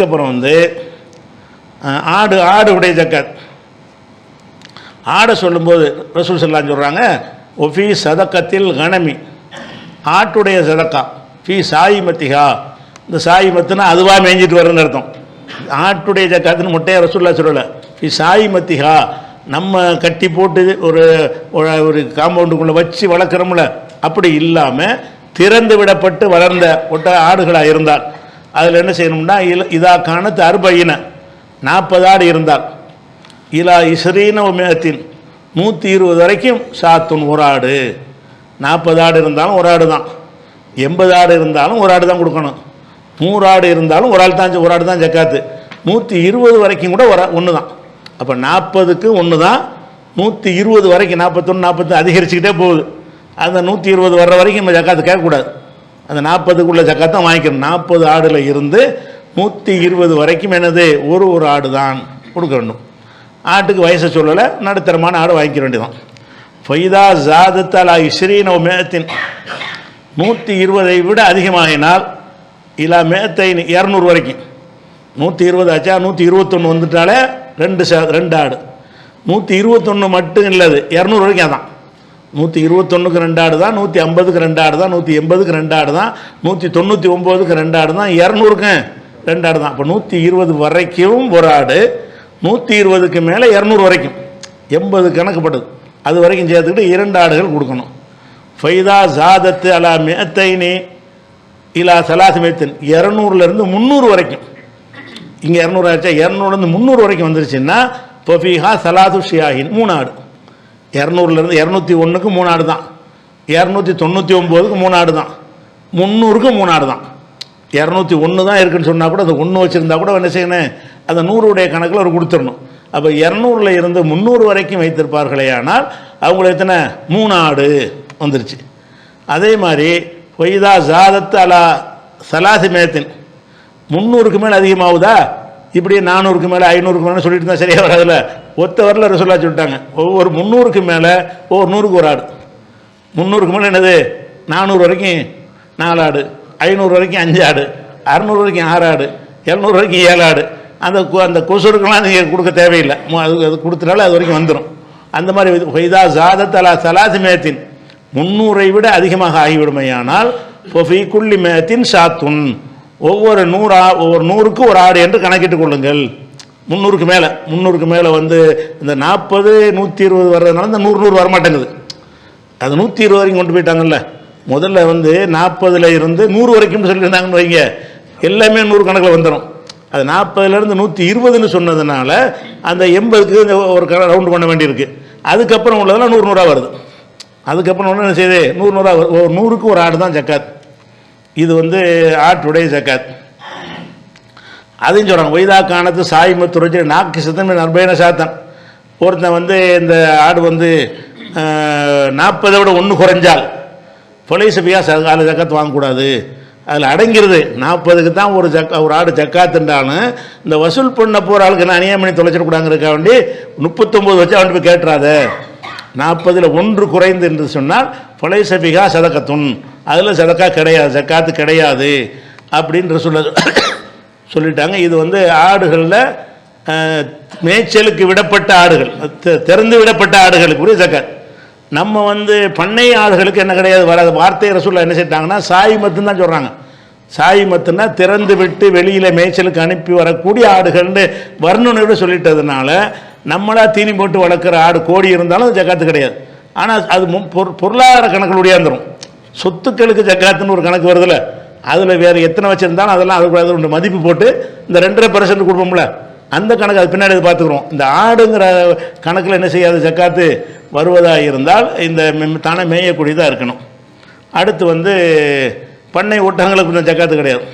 அப்புறம் வந்து ஆடு ஆடு உடைய ஜக்காத் ஆடை சொல்லும்போது ரசூல் சல்லாம் சொல்கிறாங்க ஒஃபி சதக்கத்தில் கணமி ஆட்டுடைய சதக்கா ஃபி சாயிமத்திகா இந்த சாயிமத்துனா அதுவாக மேய்ஞ்சிட்டு வரும்னு அர்த்தம். ஆட்டுடைய ஜக்காத்துன்னு முட்டையை ரசூல்லா சொல்லலை. ஃபி சாயிமத்திகா நம்ம கட்டி போட்டு ஒரு ஒரு- ஒரு காம்பவுண்டுக்குள்ளே வச்சு வளர்க்குறோம்ல அப்படி இல்லாமல் திறந்து விடப்பட்டு வளர்ந்த ஒட்ட ஆடுகளாக இருந்தால் அதில் என்ன செய்யணும்னா இல இதா காணத்து அறுபையின நாற்பது ஆடு இருந்தால் இலா இஸ்ரீன உமேத்தின் நூற்றி இருபது வரைக்கும் சாத்துன் ஒரு ஆடு நாற்பது ஆடு இருந்தாலும் ஒரு ஆடு தான். எண்பது ஆடு இருந்தாலும் ஒரு ஆடு தான் கொடுக்கணும். நூறு ஆடு இருந்தாலும் ஒரு ஆள் தான் ஒரு ஆடு தான் ஜக்காத்து. நூற்றி இருபது வரைக்கும் கூட ஒரு ஒன்று தான். அப்போ நாற்பதுக்கு ஒன்று தான் நூற்றி இருபது வரைக்கும் நாற்பத்தொன்று நாற்பத்தி அதிகரிச்சுக்கிட்டே போகுது. அந்த நூற்றி இருபது வர்ற வரைக்கும் நம்ம ஜக்காத்து கேட்கக்கூடாது. அந்த நாற்பதுக்குள்ள ஜக்காத்தான் வாங்கிக்கணும். நாற்பது ஆடில் இருந்து நூற்றி இருபது வரைக்கும் என்னது? ஒரு ஒரு ஆடு தான் கொடுக்க வேண்டும். ஆட்டுக்கு வயசை சொல்லலை நடுத்தரமான ஆடு வாங்கிக்க வேண்டியதான் ஃபைதா ஜாதத்தலா இஸ்ரீன மேத்தின் நூற்றி இருபதை விட அதிகமாகினால் இலா மேத்தை இரநூறு வரைக்கும். நூற்றி இருபது ஆச்சா நூற்றி இருபத்தொன்று வந்துட்டாலே ரெண்டு ச ரெண்டு ஆடு. நூற்றி இருபத்தொன்று மட்டும் இல்லது இரநூறு வரைக்கும் அதான். நூற்றி இருபத்தொன்னுக்கு ரெண்டு ஆடு தான் நூற்றி ஐம்பதுக்கு ரெண்டு ஆடு தான் நூற்றி எண்பதுக்கு ரெண்டு ஆடு தான் நூற்றி தொண்ணூற்றி ஒம்போதுக்கு ரெண்டு ஆடு தான் இரநூறுக்கு ரெண்டு ஆடு தான் அப்போ நூற்றி இருபது வரைக்கும் ஒரு ஆடு நூற்றி இருபதுக்கு மேலே இரநூறு வரைக்கும். எண்பது கணக்குப்பட்டது. அது வரைக்கும் சேர்த்துக்கிட்டு இரண்டு ஆடுகள் கொடுக்கணும். ஃபைதா ஜாதத்து அலா மேத்தைனி இலா சலாசி மேத்தன் இரநூறுலேருந்து முந்நூறு வரைக்கும். இங்கே இரநூறு ஆச்சா? இரநூறுலேருந்து முந்நூறு வரைக்கும் வந்துருச்சுன்னா தொஃபிஹா சலாது ஷியாஹின் மூணு ஆடு. இரநூறுலேருந்து இரநூத்தி ஒன்றுக்கு மூணு ஆடு தான் இரநூத்தி தொண்ணூற்றி ஒம்போதுக்கு மூணு ஆடு தான் முந்நூறுக்கு மூணு ஆடு தான் இரநூத்தி ஒன்று தான் இருக்குன்னு சொன்னால் கூட அந்த ஒன்று வச்சுருந்தா கூட என்ன செய்யணும்? அந்த நூறுடைய கணக்கில் ஒரு கொடுத்துடணும். அப்போ இரநூறுல இருந்து முந்நூறு வரைக்கும் வைத்திருப்பார்களே ஆனால் அவங்களுக்கு எத்தனை? மூணு ஆடு வந்துருச்சு. அதே மாதிரி பொய்தா ஜாதத்து அலா சலாசி மேத்தின். முந்நூறுக்கு மேலே அதிகமாகுதா? இப்படி நானூறுக்கு மேலே ஐநூறுக்கு மேலே சொல்லிட்டு இருந்தால் சரியாக வராதுல்ல ஒத்த வரல ரசோல்லா சொல்லிட்டாங்க. ஒவ்வொரு முந்நூறுக்கு மேலே ஒவ்வொரு நூறுக்கு ஒரு ஆடு. முந்நூறுக்கு மேலே என்னது? நானூறு வரைக்கும் நாலு ஆடு. ஐநூறு வரைக்கும் அஞ்சு ஆடு. அறநூறு வரைக்கும் ஆறு ஆடு. எழுநூறு வரைக்கும் ஏழு ஆடு. அந்த அந்த கொசுருக்கெல்லாம் நீங்கள் கொடுக்க தேவையில்லை. அது அது கொடுத்தனால அது வரைக்கும் வந்துடும் அந்த மாதிரி ஃபைதா ஜாதத் தலா சலாசி மேத்தின். முந்நூறை விட அதிகமாக ஆகிவிடுமையானால் ஃபி குள்ளி மேத்தின் சாத்துன் ஒவ்வொரு நூறா ஒவ்வொரு நூறுக்கு ஒரு ஆடு என்று கணக்கிட்டுக் கொள்ளுங்கள். முந்நூறுக்கு மேலே முந்நூறுக்கு மேலே வந்து இந்த நாற்பது நூற்றி இருபது வர்றதுனால இந்த நூறு நூறு வரமாட்டேங்குது. அது நூற்றி இருபது வரைக்கும் கொண்டு போயிட்டாங்கல்ல. முதல்ல வந்து நாற்பதுல இருந்து நூறு வரைக்கும் சொல்லியிருந்தாங்கன்னு வைங்க. எல்லாமே நூறு கணக்கில் வந்துடும் அது நாற்பதுலேருந்து நூற்றி இருபதுன்னு சொன்னதுனால அந்த எண்பதுக்கு இந்த ஒரு ரவுண்டு பண்ண வேண்டியிருக்கு. அதுக்கப்புறம் உள்ளதெல்லாம் நூறு நூறாக வருது. அதுக்கப்புறம் ஒன்று என்ன செய்யுது நூறு நூறாக வரும் ஒரு நூறுக்கு ஒரு ஆடு தான் ஜக்காத். இது வந்து ஆட்டுடைய ஜக்காத். அதையும் சொல்கிறாங்க வைதா காணத்து சாய்மத்து ருச்சி நாக்கு சித்தம் நர்பயன சாத்தன். ஒருத்தன் வந்து இந்த ஆடு வந்து நாற்பதை விட ஒன்று குறைஞ்சால் பொலைசபியாக ச அதில் ஜக்காத்து வாங்கக்கூடாது. அதில் அடங்கிருது நாற்பதுக்கு தான் ஒரு ஜக்கா ஒரு ஆடு ஜக்காத்துண்டாலும் இந்த வசூல் பண்ண போகிற ஆளுக்கு என்ன அநியாயம் பண்ணி தொலைச்சிடக்கூடாங்கிறதுக்காக வேண்டி முப்பத்தொம்போது வச்சு அவன் போய் கேட்டுறாத. நாற்பதில் ஒன்று குறைந்து என்று சொன்னால் பொலைசபிகா சதக்கத்துன் அதில் சதக்கா கிடையாது ஜக்காத்து கிடையாது அப்படின்ற சொல்ல சொல்லிட்டாங்க. இது வந்து ஆடுகளில் மேய்ச்சலுக்கு விடப்பட்ட ஆடுகள் திறந்து விடப்பட்ட ஆடுகளுக்குரிய ஜக்காத் நம்ம வந்து பண்ணை ஆடுகளுக்கு என்ன கிடையாது வராது. வார்த்தை ரசூலில் என்ன செய்யிட்டாங்கன்னா சாய் மட்டும் தான் சொல்கிறாங்க சாய் மத்துனா திறந்து விட்டு வெளியில் மேய்ச்சலுக்கு அனுப்பி வரக்கூடிய ஆடுகள்னு விட சொல்லிட்டதுனால நம்மளாக தீனி போட்டு வளர்க்குற ஆடு கோடி இருந்தாலும் ஜக்காத்து கிடையாது. ஆனால் அது மு- பொரு- பொருளாதார கணக்குடைய வந்துடும் சொத்துக்களுக்கு ஜக்காத்துன்னு ஒரு கணக்கு வருதுல்ல அதில் வேறு எத்தனை வச்சுருந்தாலும் அதெல்லாம் அதுக்கு அது ஒன்று மதிப்பு போட்டு இந்த ரெண்டரை பர்சன்ட் கொடுப்போம்ல அந்த கணக்கு அது பின்னாடி பார்த்துக்குறோம். இந்த ஆடுங்கிற கணக்கில் என்ன செய்யாது? ஜக்காத்து வருவதாக இருந்தால் இந்த தானே மேயக்கூடியதாக இருக்கணும். அடுத்து வந்து பண்ணை ஊட்டங்களுக்கு கொஞ்சம் ஜக்காத்து கிடையாது.